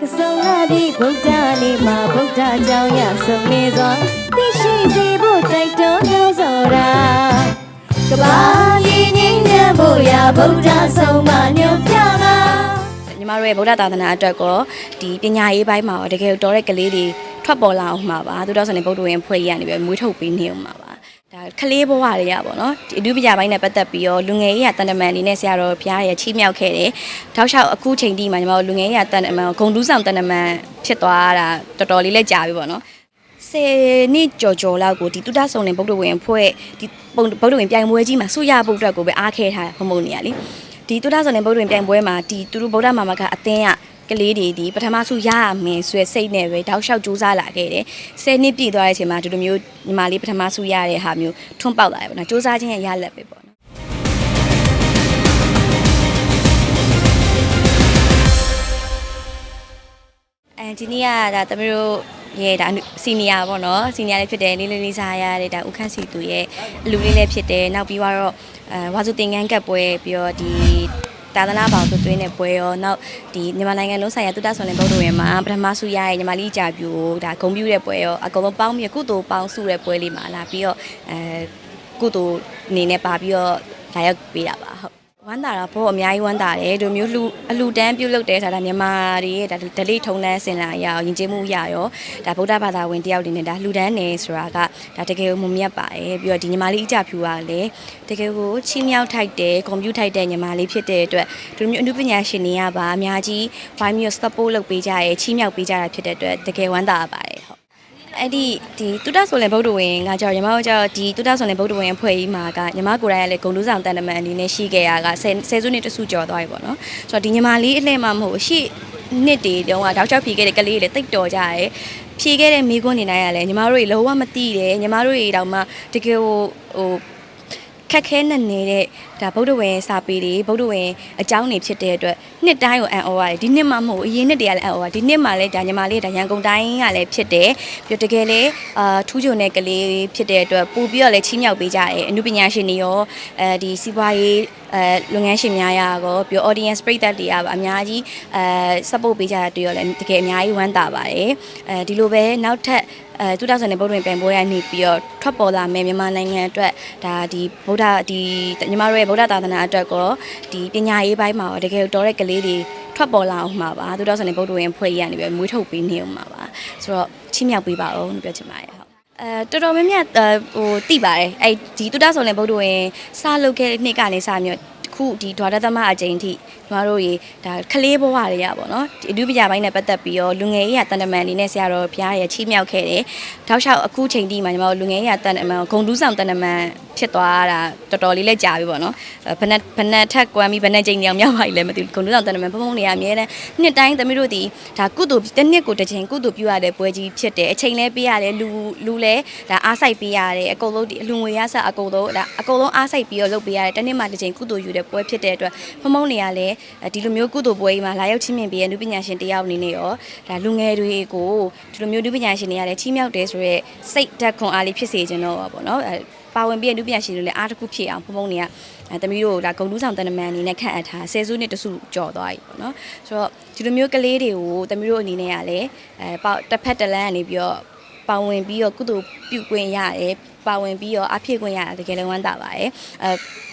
ကစုံလာပြီဗုဒ္ဓနေမှာဗုဒ္ဓကြောင့်ရဆုံးနေစွာသိရှိစေဖို့တိုက်တွန်းလို့ဆိုတာကဘာကြီးငင်းညံ့ဖို့ရဗုဒ္ဓဆုံးမညွှန်ပြလာညီမတို့ရဲ့ဗုဒ္ဓသာသနာအတွက်ကောဒီပညာရေးပိုင်းမှာရောတကယ်တော်တဲ့ကလေးတွေထွက်ပေါ်လာအောင်မှာပါသူတော်ဆိုနေဗုဒ္ဓဝင်ဖွဲ့ရနေပြီးမွေးထုတ်ပေးနေအောင်မှာပါ ဒါကလေးဘဝတွေကပေါ့နော်ဒီအဒုပညာပိုင်းနဲ့ပတ်သက်ပြီးတော့လူငယ်ရေးရတန်တမန်အနေနဲ့ဆရာတော်ဘုရားရဲ့ချီးမြှောက်ခဲ့တယ်တောက်လျှောက်အခုချိန်ထိမှာညီမတို့လူငယ်ရေးရတန်တမန်ဂုံတူးဆောင်တန်တမန်ဖြစ်သွားတာတော်တော်လေးလည်းကြာပြီပေါ့နော်ဆယ်နှစ်ကြော်ကြော်လောက်ကိုဒီတုဒ္ဒဆုံနေဗုဒ္ဓဝင်ဖွဲ့ဒီပုံဗုဒ္ဓဝင်ပြိုင်ပွဲကြီးမှာဆုရဖို့အတွက်ကိုပဲအားခဲထားဖုံဖုံနေရလေဒီတုဒ္ဒဆုံနေဗုဒ္ဓဝင်ပြိုင်ပွဲမှာဒီသူတို့ဗုဒ္ဓမာမကအသင်းက ကလေးတွေဒီပထမဆုရရမယ်ဆိုရယ်စိတ်နဲ့ပဲတောက်လျှောက်ကြိုးစားလာခဲ့တယ်ဆယ်နှစ်ပြည့်သွားတဲ့အချိန်မှာဒီလိုမျိုးညီမလေးပထမဆုရတဲ့ဟာမျိုးထွန်းပေါက်လာတယ်ပေါ့နော်ကြိုးစားခြင်းရဲ့ရလက်ပဲပေါ့နော်အဲဒီနေ့ကဒါသမီးတို့ရဲ့ဒါစီနီယာပေါ့နော်စီနီယာလေးဖြစ်တယ်လေးလေးလေးစားရတဲ့ဒါဦးခန့်စီသူရဲ့အလူလေးလေးဖြစ်တယ်နောက်ပြီးတော့အဲဝါစုတင်ငန်းကပ်ပွဲပြီးတော့ဒီ တာသနာပေါင်းသွသွင်းတဲ့ပွဲရောနောက်ဒီမြန်မာနိုင်ငံလုံးဆိုင်ရာတုတ္တဆွန်လင်ဗုဒ္ဓဝင်မှာပထမဆုရရဲ့ညီမလေးကြာပြူဒါဂုံပြူတဲ့ပွဲရောအကုန်လုံးပေါင်းပြီးကုသိုလ်ပေါင်းစုတဲ့ပွဲလေးမှာလာပြီးတော့အဲကုသိုလ်အနေနဲ့ပါပြီးတော့လာရောက်ပေးတာပါဟုတ် ဝမ်းတာတာဘောအများကြီးဝမ်းတာတယ်ဒီလိုမျိုးလှူအလှူတန်းပြုတ်လုပ်တဲ့ဆိုတာမြန်မာတွေရဲ့ဒါဒလိထုံတန်းစင်လာအရာရောယဉ်ကျေးမှုအရာရောဒါဗုဒ္ဓဘာသာဝင်တယောက်တွေနဲ့ဒါလှူဒန်းနေဆိုတာကဒါတကယ်ကိုမမြတ်ပါတယ်ပြီးတော့ဒီညီမလေးအကြဖြူကလည်းတကယ်ကိုချီးမြှောက်ထိုက်တယ်ကွန်ပျူထိုက်တဲ့ညီမလေးဖြစ်တဲ့အတွက်ဒီလိုမျိုးအမှုပညာရှင်တွေကပါအများကြီးဝိုင်းမျိုး support လုပ်ပေးကြရဲချီးမြှောက်ပေးကြတာဖြစ်တဲ့အတွက်တကယ်ဝမ်းသာပါတယ်ဟုတ် အဲ့ဒီဒီတုဒ္ဒဆိုလင်ဗုဒ္ဓဝင်ကကြောင့်ညီမတို့ကြောင့်ဒီတုဒ္ဒဆိုလင်ဗုဒ္ဓဝင်အဖွဲ့ကြီးမှာကညီမကိုယ်တိုင်ကလည်းဂုံလူးဆောင်တန်တမန်အနေနဲ့ရှိခဲ့ရကဆယ်ဆယ်စုနှစ်တစုကျော်သွားပြီပေါ့နော်ဆိုတော့ဒီညီမလေးအလှည့်မှမဟုတ်ဘူးရှေ့နှစ်တွေတုန်းကတောက်ချောက်ဖြေခဲ့တဲ့ကလေးတွေလည်းတိတ်တော်ကြရဲဖြေခဲ့တဲ့မိကွန်းနေနိုင်ရလဲညီမတို့တွေလုံးဝမသိတယ်ညီမတို့တွေတောင်မှတကယ်ဟိုဟိုခက်ခဲနဲ့နေတဲ့ဒါဗုဒ္ဓဝင်စာပေတွေဗုဒ္ဓဝင်အကြောင်းတွေဖြစ်တဲ့အတွက် နှစ်တိုင်းကိုအံ့ဩရတယ်ဒီနှစ်မှမဟုတ်ဘူးအရင်နှစ်တွေကလည်းအံ့ဩရတယ်ဒီနှစ်မှလည်းဒါညီမလေးဒါရန်ကုန်တိုင်းကလည်းဖြစ်တယ်ပြီးတော့တကယ်လည်းအာထူးချွန်တဲ့ကလေးဖြစ်တဲ့အတွက်ပို့ပြီးတော့လည်းချီးမြှောက်ပေးကြတယ်အမှုပညာရှင်တွေရောအဲဒီစီးပွားရေးအဲလုပ်ငန်းရှင်များရာကောပြီးတော့ audience ပရိသတ်တွေကပါအများကြီးအဲ support ပေးကြတာတွေ့ရလဲတကယ်အများကြီးဝမ်းသာပါတယ်အဲဒီလိုပဲနောက်ထပ်အဲ2000နဲ့ဗုဒ္ဓဝင်ပြန်ပွဲရနေပြီးတော့ထွက်ပေါ်လာမယ်မြန်မာနိုင်ငံအတွက်ဒါဒီဗုဒ္ဓဒီညီမတို့ရဲ့ဗုဒ္ဓသာသနာအတွက်ကောဒီပညာရေးပိုင်းမှာရောတကယ်တော်တဲ့ကလေးတွေထွက်ပေါ်လာအောင်မှာပါ2000နဲ့ဗုဒ္ဓဝင်ဖွဲ့ရနေပြီးမွေးထုတ်ပေးနေအောင်မှာပါဆိုတော့ချီးမြှောက်ပေးပါအောင်လို့ပြောချင်ပါတယ်ဟုတ်အဲတော်တော်များများအဲဟိုတိပါတယ်အဲ့ဒီတုဒ္ဒဆုံလည်းဗုဒ္ဓဝင်စလုပ်ခဲ့တဲ့နှစ်ကနေစမျိုး ခုဒီဒွါရသမအကျိန်ထိကျမတို့ရေဒါကလေးဘဝတွေကပေါ့နော်ဒီအဒုပညာပိုင်းနဲ့ပတ်သက်ပြီးတော့လူငယ်ရေးရတန်တမန်အနေနဲ့ဆရာတော်ဘုရားရဲ့ချီးမြှောက်ခဲ့တယ်။တောက်လျှောက်အခုချိန်ထိမှာကျမတို့လူငယ်ရေးရတန်တမန်ဂုံတူးဆောင်တန်တမန်ဖြစ်သွားတာတော်တော်လေးလည်းကြာပြီပေါ့နော်။ဘယ်နဲ့ဘယ်နဲ့ထက်ကွမ်းပြီးဘယ်နဲ့ချိန်တောင်မြောက်ပါလိမ့်လဲမသိဘူးဂုံတူးဆောင်တန်တမန်ဖုံဖုံနေရအမြဲတမ်းနှစ်တိုင်းသမီးတို့ဒီဒါကုသိုလ်တစ်နှစ်ကိုတစ်ချိန်ကုသိုလ်ပြုရတဲ့ပွဲကြီးဖြစ်တယ်။အချိန်လဲပေးရတယ်လူလူလဲဒါအားစိုက်ပေးရတယ်အကုန်လုံးဒီအလူငွေရဆက်အကုန်လုံးဒါအကုန်လုံးအားစိုက်ပြီးတော့လုပ်ပေးရတယ်တစ်နှစ်မှတစ်ချိန်ကုသိုလ်ယူတဲ့ပွဲဖြစ်တဲ့အတွက်ဖုံဖုံနေရလဲဒီလိုမျိုးကုသိုလ်ပွဲကြီးမှာလာရောက်ချင်းမြင်ပေးတဲ့လူပညာရှင်တယောက်အနေနဲ့ရောဒါလူငယ်တွေကိုဒီလိုမျိုးလူပညာရှင်တွေကလည်းချီးမြှောက်တယ်ဆိုတော့စိတ်ဓာတ်ခွန်အားလေးဖြစ်စေခြင်းတော့ပါပေါ့နော်အဲပါဝင်ပြီးတဲ့လူပညာရှင်တွေလည်းအားတစ်ခုဖြစ်အောင်ဖုံဖုံနေရအဲတမီးတို့ဒါဂုံတူးဆောင်တန်တမန်အနေနဲ့ခန့်အပ်ထားဆယ်စုနှစ်တစုကြော်သွားပြီပေါ့နော်ဆိုတော့ဒီလိုမျိုးကလေးတွေကိုတမီးတို့အနေနဲ့ကလည်းအဲပေါ့တစ်ဖက်တစ်လမ်းကနေပြီးတော့ပါဝင်ပြီးတော့ကုသိုလ်ပြုခွင့်ရတယ်ပါဝင်ပြီးတော့အဖြစ်ခွင့်ရတာတကယ်လည်းဝမ်းသာပါတယ်အဲ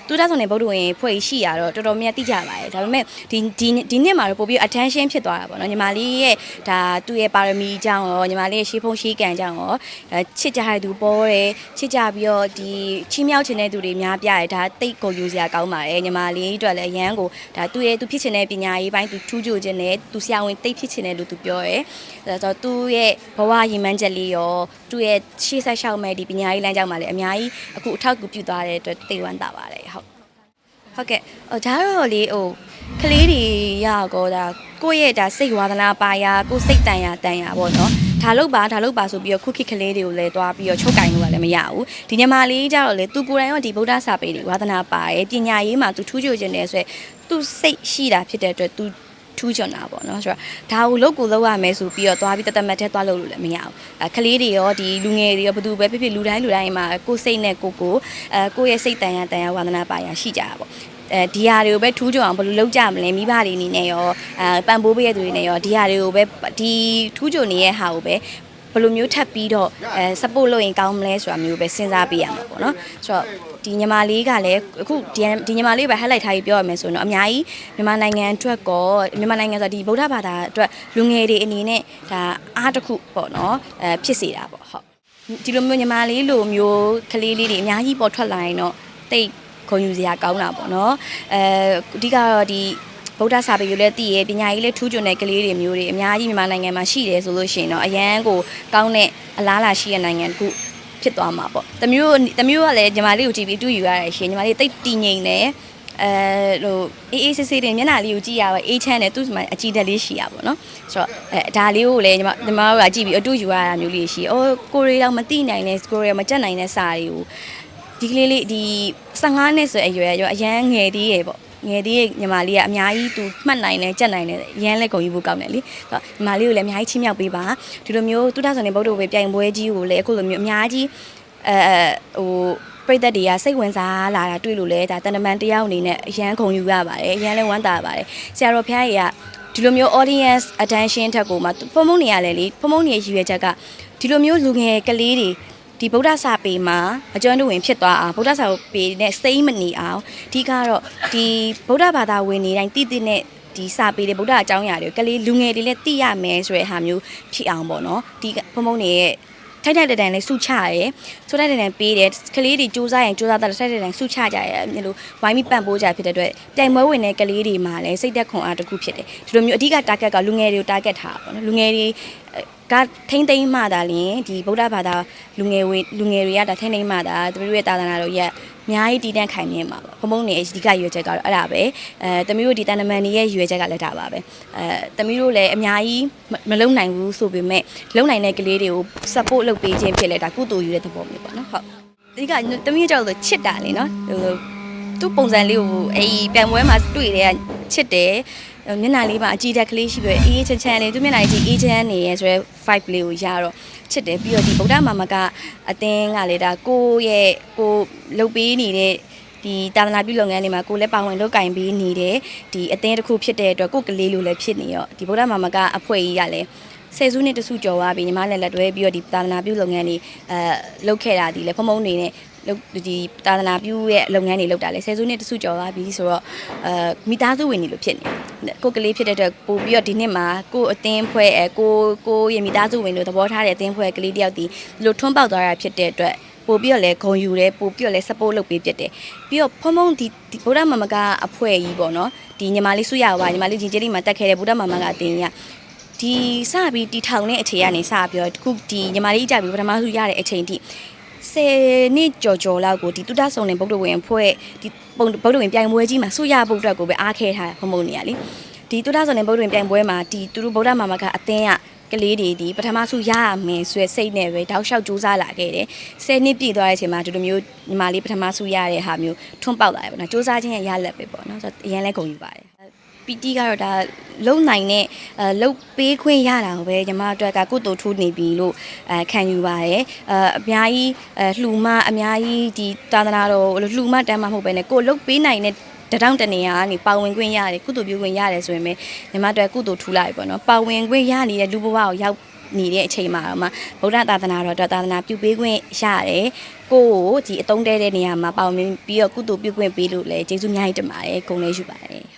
တူတာဆိုနေဗုဒ္ဓဝင်ဖွဲ့ရှိရတော့တော်တော်များသိကြပါတယ်ဒါပေမဲ့ဒီဒီဒီနှစ်မှာတော့ပို့ပြီး attention ဖြစ်သွားတာပေါ့နော်ညီမလေးရဲ့ဒါသူ့ရဲ့ပါရမီအကြောင်းရောညီမလေးရဲ့ရှေးဖုံးရှေးကံအကြောင်းရောအဲချစ်ကြတဲ့သူပေါ်တယ်ချစ်ကြပြီးတော့ဒီချီးမြှောက်ချင်တဲ့သူတွေများပြတယ်ဒါတိတ်ကိုယူစရာကောင်းပါတယ်ညီမလေးအတွက်လည်းအရန်ကိုဒါသူ့ရဲ့သူဖြစ်ချင်တဲ့ပညာရေးပိုင်းသူထူးချွန်ခြင်းနဲ့သူဆရာဝန်တိတ်ဖြစ်ချင်တယ်လို့သူပြောတယ်အဲဆိုတော့သူ့ရဲ့ဘဝရည်မှန်းချက်လေးရောသူ့ရဲ့ရှေးဆက်လျှောက်မဲ့ဒီပညာရေးလမ်းကြောင်းမှာလည်းအများကြီးအခုအထောက်အကူပြုသွားတဲ့အတွက်သိဝမ်းသာပါတယ် ဟုတ်ဟုတ်ကဲ့ဟိုဒါတော့လေဟိုကလေးတွေရကောဒါကိုယ့်ရဲ့ဒါစိတ်ဝါသနာပါရာကိုယ်စိတ်တန်ရာတန်ရာပေါ့နော်ဒါလောက်ပါဒါလောက်ပါဆိုပြီးတော့ခုခေတ်ကလေးတွေကိုလည်းတွားပြီးတော့ချုပ်ကင်လို့ကလည်းမရဘူးဒီညမာလေးကြတော့လေသူကိုယ်တိုင်ကဒီဗုဒ္ဓစာပေတွေဝါသနာပါတယ်ပညာရေးမှာသူထူးချွန်ခြင်းတယ်ဆိုရယ်သူစိတ်ရှိတာဖြစ်တဲ့အတွက်သူ ထူးချွန်တာပေါ့နော်ဆိုတော့ဒါကိုလုတ်ကိုလောက်ရမယ်ဆိုပြီးတော့သွားပြီးတသက်မတ်ထဲသွားလို့လို့လည်းမရဘူးအဲကလေးတွေရောဒီလူငယ်တွေရောဘယ်သူပဲဖြစ်ဖြစ်လူတိုင်းလူတိုင်းမှာကိုယ်စိတ်နဲ့ကိုယ်ကိုအဲကိုယ့်ရဲ့စိတ်တန်ရာတန်ရာဝါသနာပါရာရှိကြတာပေါ့အဲဒီဟာတွေကိုပဲထူးကြအောင်ဘယ်လိုလုပ်ကြမလဲမိဘတွေအနေနဲ့ရောအဲပံ့ပိုးပေးရတဲ့သူတွေနဲ့ရောဒီဟာတွေကိုပဲဒီထူးကြနေတဲ့ဟာကိုပဲဘယ်လိုမျိုးထပ်ပြီးတော့အဲ support လုပ်ရင်ကောင်းမလဲဆိုတာမျိုးပဲစဉ်းစားပေးရမှာပေါ့နော်ဆိုတော့ ဒီညီမလေးကလည်းအခုဒီဒီညီမလေးပဲ highlight ထားပြီးပြောရမယ်ဆိုရင်တော့အများကြီးမြန်မာနိုင်ငံအတွက်ကောမြန်မာနိုင်ငံဆိုတော့ဒီဗုဒ္ဓဘာသာအတွက်လူငယ်တွေအနေနဲ့ဒါအားတစ်ခုပေါ့နော်အဲဖြစ်စေတာပေါ့ဟုတ်ဒီလိုမျိုးညီမလေးလိုမျိုးကလေးလေးတွေအများကြီးပေါ်ထွက်လာရင်တော့တိတ်ခုံယူစရာကောင်းတာပေါ့နော်အဲအဓိကတော့ဒီဗုဒ္ဓစာပေကိုလည်းသိရပညာရေးလည်းထူးချွန်တဲ့ကလေးတွေမျိုးတွေအများကြီးမြန်မာနိုင်ငံမှာရှိတယ်ဆိုလို့ရှိရင်တော့အရန်ကိုကောင်းတဲ့အလားအလာရှိတဲ့နိုင်ငံတစ်ခု ဖြစ်သွားမှာပေါ့တမျိုးတမျိုးကလည်းညီမလေးကိုကြည့်ပြီးတူယူရတယ်ရှင်ညီမလေးတိတ်တည်ငြိမ်တယ်အဲဟိုအေးအေးဆေးဆေးတင်မျက်နှာလေးကိုကြည့်ရပါအေးချမ်းတယ်သူ့မှာအကြည့်တက်လေးရှိရပါတော့ဆိုတော့အဲဒါလေးကိုလည်းညီမညီမတို့ကကြည့်ပြီးအတူယူရတာမျိုးလေးရှိအော်ကိုရီတော့မသိနိုင်နဲ့ကိုရီမကြက်နိုင်တဲ့စာတွေကိုဒီကလေးလေးဒီ15နှစ်ဆိုအရွယ်ရောအရန်ငယ်သေးရယ်ပေါ့ ငယ်သေးရဲ့ညီမလေးကအများကြီးသူမှတ်နိုင်တယ်ကြက်နိုင်တယ်ရမ်းလဲကုန်ယူဖို့ကောင်းတယ်လေဆိုတော့ညီမလေးကိုလည်းအများကြီးချင်းမြောက်ပေးပါဒီလိုမျိုးတုဒ္ဒဆန်နေဗုဒ္ဓဝေပြိုင်ပွဲကြီးကိုလည်းအခုလိုမျိုးအများကြီးအဲဟိုပရိသတ်တွေကစိတ်ဝင်စားလာတာတွေ့လို့လဲဒါတန်တမန်တယောက်အနေနဲ့အရန်ခုံယူရပါတယ်အရန်လဲဝမ်းသာပါတယ်ဆရာတော်ဖျားကြီးကဒီလိုမျိုး audience attention ထက်ကိုမှဖုံဖုံနေရလဲလေဖုံဖုံနေရရည်ရွယ်ချက်ကဒီလိုမျိုးလူငယ်ကလေးတွေ ဒီဗုဒ္ဓစာပေမှာအကျွမ်းတဝင်ဖြစ်သွားအောင်ဗုဒ္ဓစာပေနဲ့စိမ့်မနေအောင်အဓိကတော့ဒီဗုဒ္ဓဘာသာဝင်နေတိုင်းတည်တည်နဲ့ဒီစာပေတွေဗုဒ္ဓအကြောင်းအရာတွေကလေးလူငယ်တွေလည်းသိရမယ်ဆိုတဲ့ဟာမျိုးဖြစ်အောင်ပေါ့နော်ဒီဖုံဖုံနေရဲ့ထိုက်ထိုက်တန်တန်လေးစုချရဲဆိုတဲ့တန်တန်ပေးတယ်ကလေးတွေစူးစမ်းရင်စူးစမ်းတယ်ထိုက်ထိုက်တန်စုချကြရဲအဲ့လိုဝိုင်းပြီးပံ့ပိုးကြဖြစ်တဲ့အတွက်ပြိုင်ပွဲဝင်တဲ့ကလေးတွေမှာလည်းစိတ်သက်ခွန်အားတစ်ခုဖြစ်တယ်ဒီလိုမျိုးအဓိက target ကလူငယ်တွေကို target ထားပါပေါ့နော်လူငယ်တွေ ကထိမ့်သိမ်းမှသာလျင်ဒီဗုဒ္ဓဘာသာလူငယ်ဝင်လူငယ်တွေကဒါထိမ့်သိမ်းမှသာသူတို့ရဲ့သာသနာတော်ရဲ့အများကြီးတည်တံ့ခိုင်မြဲမှာပေါ့ဘုံဘုံနေအဓိကရွေချက်ကတော့အဲ့ဒါပဲအဲတမီးတို့ဒီတန်တမန်တွေရဲ့ရွေချက်ကလည်းဒါပါပဲအဲတမီးတို့လည်းအများကြီးမလုံနိုင်ဘူးဆိုပေမဲ့လုံနိုင်တဲ့ကလေးတွေကို support လုပ်ပေးခြင်းဖြစ်လဲဒါကုသိုလ်ယူတဲ့သဘောမျိုးပေါ့နော်ဟုတ်အဓိကတမီးကြောက်လို့ချစ်တာလေနော်ဟိုသူ့ပုံစံလေးကိုအဲ့ဒီပြန်ပွဲမှာတွေ့တဲ့ချစ်တယ် မျက်နှာလေးမှာအကြည့်တက်ကလေးရှိပြီးအေးချမ်းချမ်းလေးသူ့မျက်နှာကြီးအေးချမ်းနေရဲဆိုရဲ vibe လေးကိုရတော့ချစ်တယ်ပြီးတော့ဒီဗုဒ္ဓမာမကအတင်းကလေဒါကိုရဲ့ကိုလုတ်ပေးနေတဲ့ဒီတာသနာပြုလုပ်ငန်းတွေမှာကိုလည်းပါဝင်လုပ်ကင်ပေးနေတဲ့ဒီအတင်းတစ်ခုဖြစ်တဲ့အတွက်ကိုကလေးလိုလည်းဖြစ်နေရောဒီဗုဒ္ဓမာမကအဖွဲကြီးကလည်းဆယ်စုနှစ်တစုကျော်သွားပြီညီမနဲ့လက်တွဲပြီးတော့ဒီသာသနာပြုလုပ်ငန်းတွေအဲလုပ်ခဲ့တာဒီလည်းဖုံဖုံနေနဲ့လုပ် ဒီသာသနာပြုရဲ့လုပ်ငန်းတွေလုပ်တာလေဆယ်စုနှစ်တစုကျော်သွားပြီဆိုတော့အဲမိသားစုဝင်နေလို့ဖြစ်နေကိုကလေးဖြစ်တဲ့အတွက်ပို့ပြီးတော့ဒီနှစ်မှာကိုအသင်းဖွဲ့အဲကိုကိုရဲ့မိသားစုဝင်လို့သဘောထားတဲ့အသင်းဖွဲ့ကလေးတယောက်ဒီဒီလိုထွန်းပေါက်သွားတာဖြစ်တဲ့အတွက်ပို့ပြီးတော့လဲဂုံယူတယ်ပို့ပြီးတော့လဲ support လုပ်ပေးဖြစ်တယ်ပြီးတော့ဖုံဖုံဒီဗုဒ္ဓမမကအဖွဲကြီးပေါ့နော်ဒီညီမလေးစုရပါညီမလေးဂျင်ကျလေးမှာတက်ခဲ့တဲ့ဗုဒ္ဓမမကအတင်းကဒီစပြီးတီထောင်တဲ့အချိန်ကနေစပြီးတော့ခုဒီညီမလေးကြပြီးပထမဆုံးရတဲ့အချိန်ထိ ဆယ်နှစ်ကြော်ကြော်လောက်ကိုဒီတုဒ္ဒဆုံနေဗုဒ္ဓဝင်ဖွဲ့ဒီပုံဗုဒ္ဓဝင်ပြိုင်ပွဲကြီးမှာစုရဖို့အတွက်ကိုပဲအားခဲထားဖုံဖုံနေရလေဒီတုဒ္ဒဆုံနေဗုဒ္ဓဝင်ပြိုင်ပွဲမှာဒီသူတို့ဗုဒ္ဓမာမကအတင်းကကလေးတွေဒီပထမဆုရရမယ်ဆိုရယ်စိတ်နဲ့ပဲတောက်လျှောက်စူးစမ်းလာခဲ့တယ်။ဆယ်နှစ်ပြည့်သွားတဲ့အချိန်မှာဒီလိုမျိုးညီမလေးပထမဆုရတဲ့ဟာမျိုးထွန်းပေါက်လာတယ်ပေါ့နော်။စူးစမ်းခြင်းရဲ့ရလက်ပဲပေါ့နော်။ဆိုတော့အရင်လဲဂုဏ်ယူပါတယ်။ PT ကတော့ဒါလုံနိုင်တဲ့အဲလုံပေးခွင့်ရတာကိုပဲညီမအတွက်ကကုသိုလ်ထူးနေပြီလို့အဲခံယူပါတယ်အဲအများကြီးအဲလှူမအများကြီးဒီသာသနာတော်လှူမတမ်းမဟုတ်ပဲねကိုလုံပေးနိုင်တဲ့တတောင်းတနေရကနေပါဝင်ခွင့်ရတယ်ကုသိုလ်ပြုခွင့်ရတယ်ဆိုရင်ပဲညီမအတွက်ကုသိုလ်ထူလိုက်ပေါ့နော်ပါဝင်ခွင့်ရနေတဲ့လူဘဝကိုရောက်နေတဲ့အချိန်မှာတော့မှဗုဒ္ဓသာသနာတော်အတွက်သာသနာပြုပေးခွင့်ရတယ်ကိုကိုဒီအတုံးတဲတဲ့နေရာမှာပါဝင်ပြီးတော့ကုသိုလ်ပြုခွင့်ပေးလို့လည်းကျေးဇူးအများကြီးတင်ပါတယ်ဂုဏ်လေးယူပါတယ်